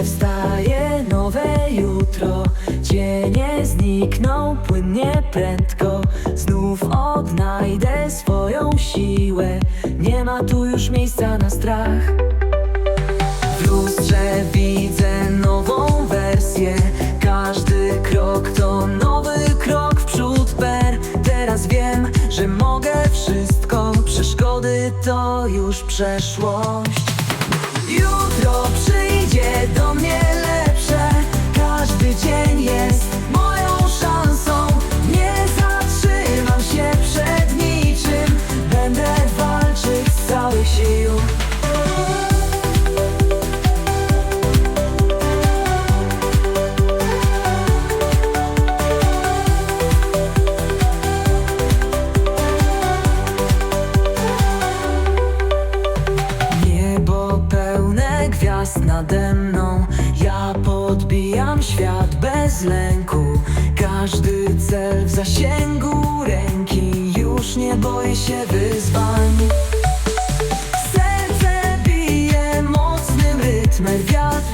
Wstaje, nowe jutro. Cienie znikną płynnie prędko. Znów odnajdę swoją siłę. Nie ma tu już miejsca na strach. W lustrze widzę nową wersję. Każdy krok to nowy krok w przód per. Teraz wiem, że mogę wszystko. Przeszkody to już przeszłość. Jutro przyjdzie do mnie lepsze. Każdy dzień jest nade mną. Ja podbijam świat bez lęku. Każdy cel w zasięgu ręki. Już nie boję się wyzwań. Serce bije mocnym rytmem. Wiatr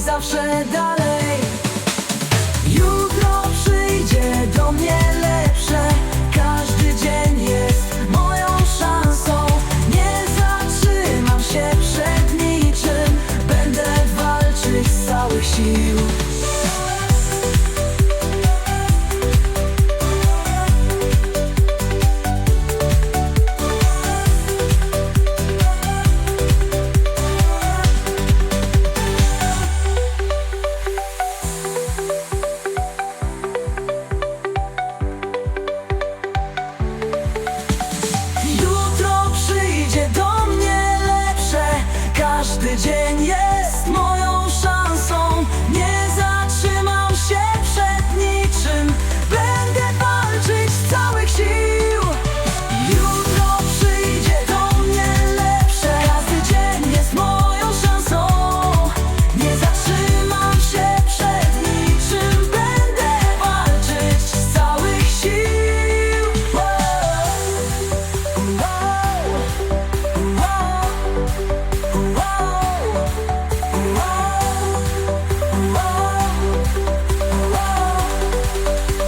zawsze dalej. Każdy dzień jest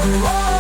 Whoa.